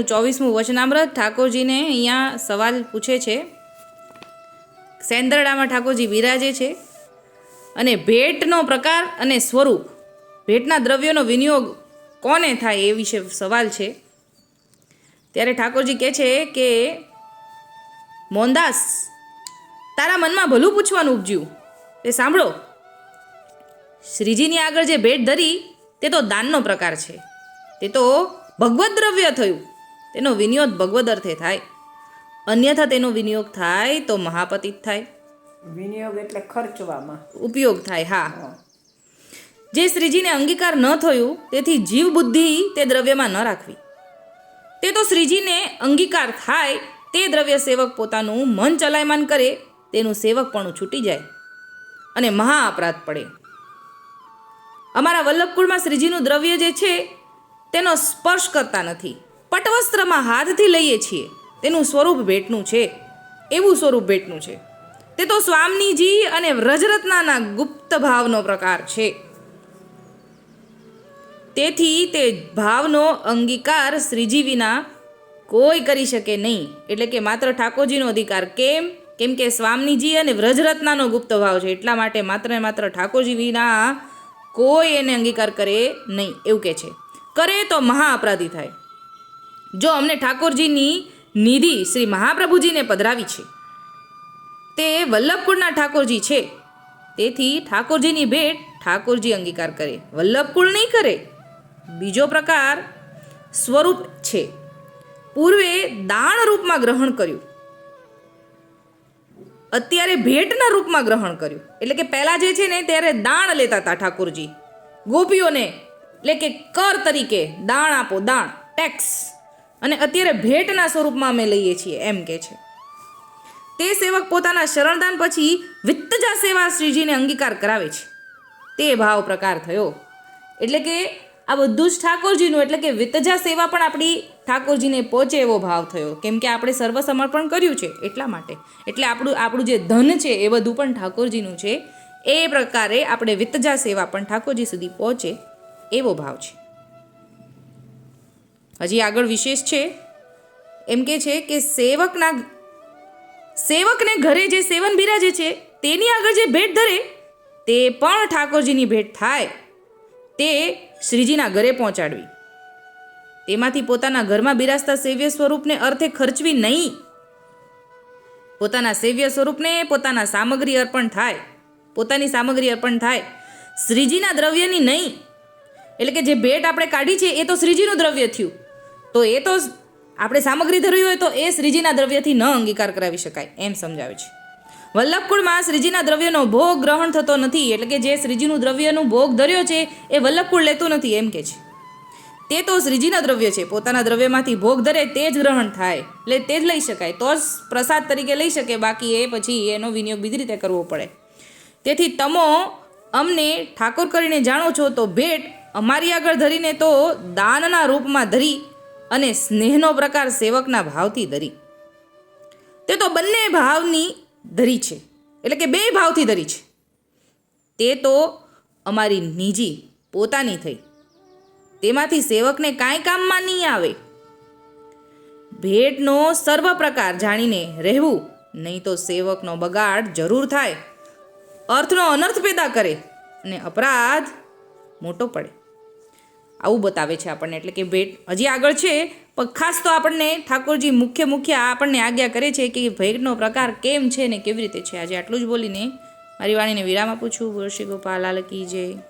ભાગવતનું ચોવીસમું વચનામૃત ઠાકોરજીને અહીંયા સવાલ પૂછે છે. સેન્દ્રડામાં ઠાકોરજી બિરાજે છે અને ભેટનો પ્રકાર અને સ્વરૂપ, ભેટના દ્રવ્યોનો વિનિયોગ કોને થાય એ વિશે સવાલ છે. ત્યારે ઠાકોરજી કહે છે કે, મોહનદાસ, તારા મનમાં ભલું પૂછવાનું ઉપજ્યું. તે સાંભળો. શ્રીજીની આગળ જે ભેટ ધરી તે તો દાનનો પ્રકાર છે. તે તો ભગવત દ્રવ્ય થયું. તેનો વિનિયોગ ભગવદ અર્થે થાય. અન્યથા તેનો વિનિયોગ થાય તો મહાપતિત થાય. વિનિયોગ એટલે ખર્ચવામાં. ઉપયોગ થાય હા. જે શ્રીજીને અંગીકાર ન થયું તેથી જીવ બુદ્ધિ તે દ્રવ્યમાં ન રાખવી. તે તો શ્રીજીને અંગીકાર થાય તે દ્રવ્ય સેવક પોતાનું મન ચલાયમાન કરે તેનું સેવકપણું છૂટી જાય અને મહા અપરાધ પડે. અમારા વલ્લભકુળમાં શ્રીજીનું દ્રવ્ય જે છે તેનો સ્પર્શ કરતા નથી. પટવસ્ત્રમાં હાથથી લઈએ છીએ. તેનું સ્વરૂપ ભેટનું છે. એવું સ્વરૂપ ભેટનું છે. તે તો સ્વામીજી અને વ્રજરત્નાના ગુપ્ત ભાવનો પ્રકાર છે. તેથી તે ભાવનો અંગીકાર શ્રીજી વિના કોઈ કરી શકે નહીં. એટલે કે માત્ર ઠાકોરજીનો અધિકાર કેમ? કેમ કે સ્વામીજી અને વ્રજરત્નાનો ગુપ્ત ભાવ છે. એટલા માટે માત્ર ને માત્ર ઠાકોરજી વિના કોઈ એને અંગીકાર કરે નહીં. એવું કે છે. કરે તો મહા અપરાધી થાય. જો અમને ઠાકોરજીની નિધિ શ્રી મહાપ્રભુજીને પધરાવી છે, તે વલ્લભકુળના ઠાકોરજી છે. તેથી ઠાકોરજીની ભેટ ઠાકોરજી અંગીકાર કરે. વલ્લભકુળ નહીં કરે. બીજો પ્રકાર સ્વરૂપ છે. પૂર્વે દાણ રૂપમાં ગ્રહણ કર્યું. અત્યારે ભેટના રૂપમાં ગ્રહણ કર્યું. એટલે કે પહેલાં જે છે ને, ત્યારે દાણ લેતા હતા ઠાકોરજી. ગોપીઓને, એટલે કે કર તરીકે દાણ આપો, દાણ, ટેક્સ. અને અત્યારે ભેટના સ્વરૂપમાં અમે લઈએ છીએ, એમ કે છે. તે સેવક પોતાના શરણદાન પછી વિત્તજા સેવા શ્રીજીને અંગીકાર કરાવે છે. તે ભાવ પ્રકાર થયો. એટલે કે આ બધું જ ઠાકોરજીનું, એટલે કે વિત્તજા સેવા પણ આપણી ઠાકોરજીને પહોંચે એવો ભાવ થયો. કેમ કે આપણે સર્વ સમર્પણ કર્યું છે, એટલા માટે. એટલે આપણું આપણું જે ધન છે એ બધું પણ ઠાકોરજીનું છે. એ પ્રકારે આપણે વિત્તજા સેવા પણ ઠાકોરજી સુધી પહોંચે એવો ભાવ છે. હજી આગળ વિશેષ છે. એમ કે છે કે સેવકના સેવકને ઘરે જે સેવન બિરાજે છે, તેની આગળ જે ભેટ ધરે, તે પણ ઠાકોરજીની ભેટ થાય. તે શ્રીજીના ઘરે પહોંચાડવી. તેમાંથી પોતાના ઘરમાં બિરાજતા સેવ્ય સ્વરૂપને અર્થે ખર્ચવી નહીં. પોતાના સેવ્ય સ્વરૂપને પોતાના સામગ્રી અર્પણ થાય. પોતાની સામગ્રી અર્પણ થાય. શ્રીજીના દ્રવ્યની નહીં. એટલે કે જે ભેટ આપણે કાઢી છે, એ તો શ્રીજીનું દ્રવ્ય થયું. તો એ તો આપણે સામગ્રી ધરવી હોય તો એ શ્રીજીના દ્રવ્યથી ન અંગીકાર કરાવી શકાય, એમ સમજાવે છે. વલ્લભકુળમાં શ્રીજીના દ્રવ્યનો ભોગ ગ્રહણ થતો નથી, એટલે કે જે શ્રીજીનું દ્રવ્યનું ભોગ ધર્યો છે, એ વલ્લભકુળ લેતું નથી, એમ કે છે. તે તો શ્રીજીના દ્રવ્ય છે, પોતાના દ્રવ્યમાંથી ભોગ ધરે તે જ ગ્રહણ થાય, એટલે તે જ લઈ શકાય, તો જ પ્રસાદ તરીકે લઈ શકે, બાકી એ પછી એનો વિનિયોગ બીજી રીતે કરવો પડે. તેથી તમો અમને ઠાકોર કરીને જાણો છો, તો ભેટ અમારી આગળ ધરીને તો દાનના રૂપમાં ધરી અને સ્નેહનો પ્રકાર સેવકના ભાવથી ધરી. તે તો બંને ભાવની ધરી છે. એટલે કે બે ભાવથી ધરી છે. તે તો અમારી નિજી પોતાની થઈ. તેમાંથી સેવકને કાંઈ કામમાં નહીં આવે. ભેટનો સર્વ પ્રકાર જાણીને રહેવું, નહીં તો સેવકનો બગાડ જરૂર થાય. અર્થનો અનર્થ પેદા કરે અને અપરાધ મોટો પડે. આવું બતાવે છે આપણને. એટલે કે ભેટ હજી આગળ છે, પણ ખાસ તો આપણને ઠાકોરજી મુખ્ય મુખ્ય આપણને આજ્ઞા કરે છે કે ભેટનો પ્રકાર કેમ છે ને કેવી રીતે છે? આજે આટલું જ બોલીને મારી વાણીને વિરામ આપું છું. શ્રી ગોપાલ લાલકી જય.